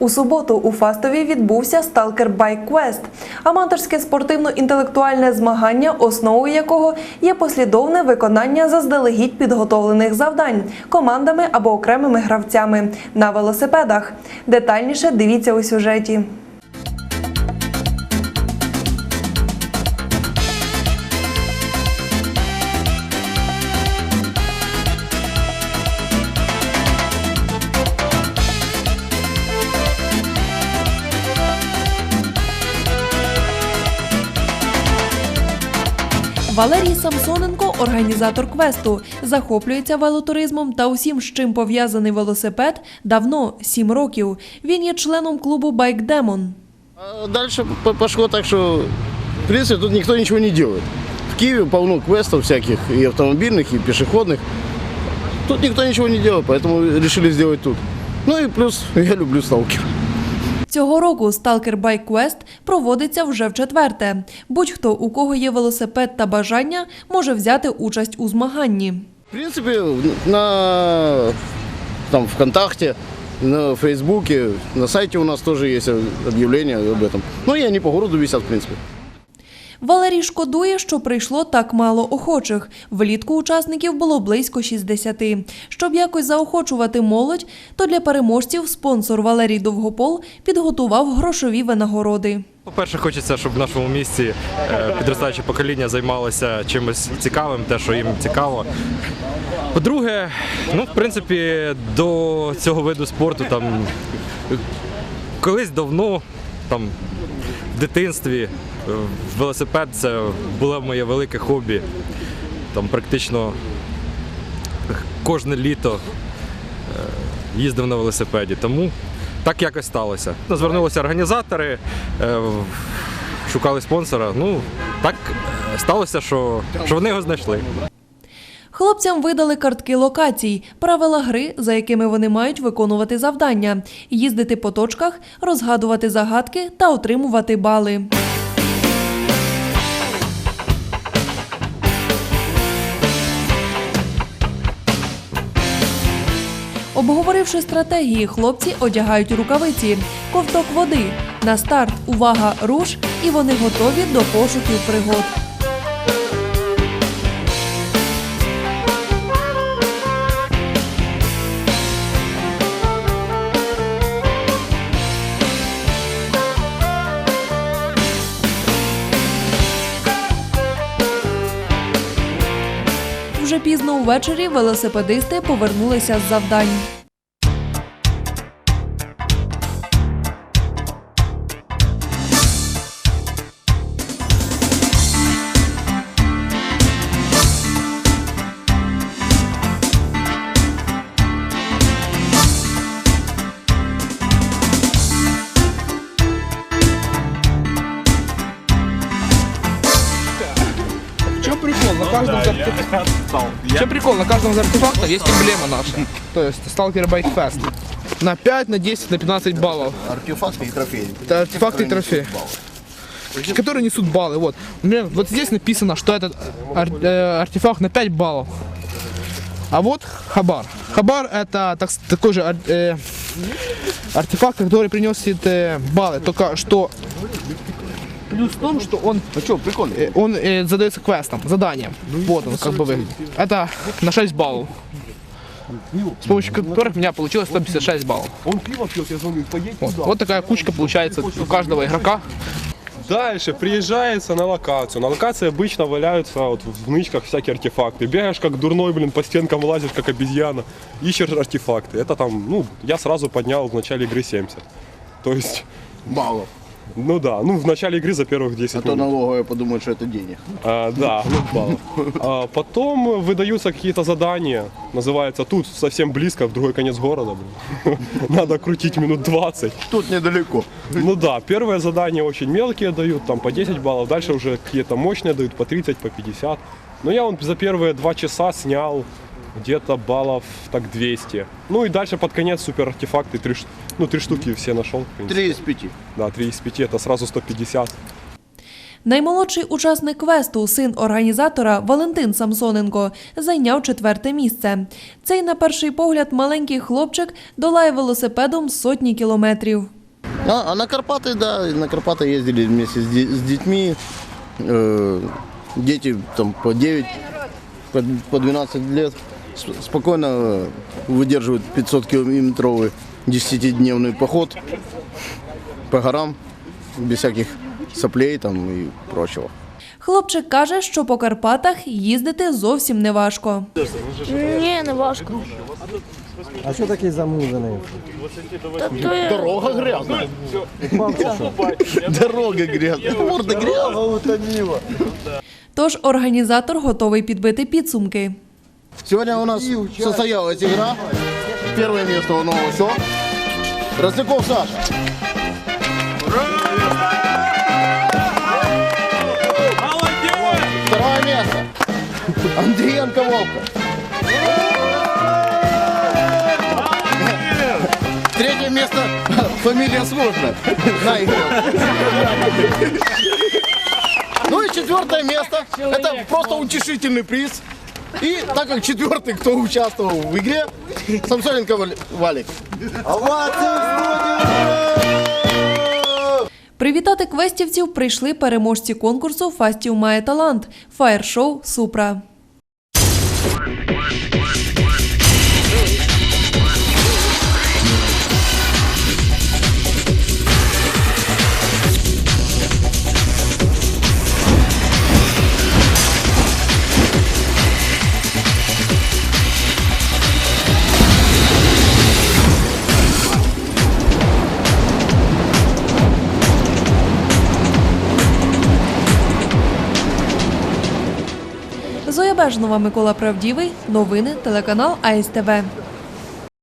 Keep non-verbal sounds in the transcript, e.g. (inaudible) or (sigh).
У суботу у Фастові відбувся Stalker Bike Quest – аматорське спортивно-інтелектуальне змагання, основою якого є послідовне виконання заздалегідь підготовлених завдань командами або окремими гравцями на велосипедах. Детальніше дивіться у сюжеті. Валерій Самсоненко, організатор квесту, захоплюється велотуризмом та усім, з чим пов'язаний велосипед, давно сім років. Він є членом клубу Байк Демон. А дальше п- пошло так, что в принципе тут никто ничего не делает. В Киеве полно квестов всяких, и автомобильных, и пешеходных. Тут никто ничего не делает, поэтому решили сделать тут. Ну и плюс (laughs) я люблю сталкер. Цього року Stalker Bike Quest проводиться вже в четверте. Будь-хто, у кого є велосипед та бажання, може взяти участь у змаганні. В принципі, на там, ВКонтакті, на Фейсбуці, на сайті у нас теж є об'явлення об этом. Ну я они по городу висять, в принципе. Валерій шкодує, що прийшло так мало охочих. Влітку учасників було близько 60. Щоб якось заохочувати молодь, то для переможців спонсор Валерій Довгопол підготував грошові винагороди. По-перше, хочеться, щоб в нашому місті е, підростаюче покоління займалося чимось цікавим, те, що їм цікаво. По-друге, ну, в принципі, до цього виду спорту там колись давно, там, в дитинстві, е, велосипед це було моє велике хобі. Там практично кожне літо е, їздив на велосипеді. Тому так якось сталося. Ну, Звернулися організатори, е, шукали спонсора. Ну, так сталося, що, що вони його знайшли. Хлопцям видали картки локацій, правила гри, за якими вони мають виконувати завдання, їздити по точках, розгадувати загадки та отримувати бали. Обговоривши стратегії, хлопці одягають рукавиці, ковток води. На старт увага, руш, і вони готові до пошуків пригод. Пізно увечері велосипедисти повернулися з завдань. Каждом из артефактов... Чем прикол? На каждом из артефактов есть эмблема наша. То есть Stalker Bike Fest. На 5, на 10, на 15 баллов. Артефакты и трофеи. Это артефакты и трофеи. Которые несут баллы. Вот. Например, вот здесь написано, что этот ар- э, артефакт на 5 баллов. А вот хабар. Хабар это так, такой же ар- э, артефакт, который приносит э, баллы. Только что плюс в том, что он Ну что, прикольно. Э, он э, задается квестом, заданием. Вот он как бы выглядит. Это на 6 баллов. С помощью которых у меня получилось 156 баллов. Он пиво пьет, я звоню, поедь Вот, туда. вот такая кучка получается у каждого игрока. Дальше приезжается на локацию. На локации обычно валяются вот в нычках всякие артефакты. Бегаешь как дурной, блин, по стенкам лазишь, как обезьяна. Ищешь артефакты. Это там, ну, я сразу поднял в начале игры 70. То есть, Баллов. ну да, ну в начале игры за первых 10 А то минут. налоговые подумают, что это денег. А, да, ну баллов. А, потом выдаются какие-то задания. Называется тут совсем близко, в другой конец города. Блин. (laughs) Надо крутить минут 20. Тут недалеко. Ну да, первые задания очень мелкие дают, там по 10 баллов, дальше уже какие-то мощные дают, по 30, по 50. Но я вон за первые два часа снял где-то баллов так 200. Ну и дальше под конец супер артефакты, три, ш- ну, три штуки все нашел. в принципе. Три из пяти. Да, 3 из 5, это сразу 150. Наймолодший учасник квесту, син організатора Валентин Самсоненко, зайняв четверте місце. Цей, на перший погляд, маленький хлопчик долає велосипедом сотні кілометрів. А, а на Карпаты, да, на Карпаты ездили вместе с, де- с детьми. Э, дети там по 9, по, по 12 лет с- спокойно э, выдерживают 500-километровый 10-дневный поход по горам без всяких соплей там и прочего. Хлопчик каже, що по Карпатах їздити зовсім не важко. Ні, не важко. А що такий замузаний? Та то я Дорога грязная. Дорога грязная. Морда грязная. Тож організатор готовий підбити підсумки. Сегодня у нас состоялась игра. Первое место у нового все. Росляков Саша. Второе место. Андриенко Волка. Третье место. Фамилия сложная. Наиграл. Ну и четвертое место. Это просто утешительный приз. И так как четвертый, кто участвовал в игре, Самсоненко Вали- Валик. Привітати квестівців прийшли переможці конкурсу Фастів має талант фаєр-шоу Супра. Бежнова, Микола Правдівий. Новини телеканал АСТВ.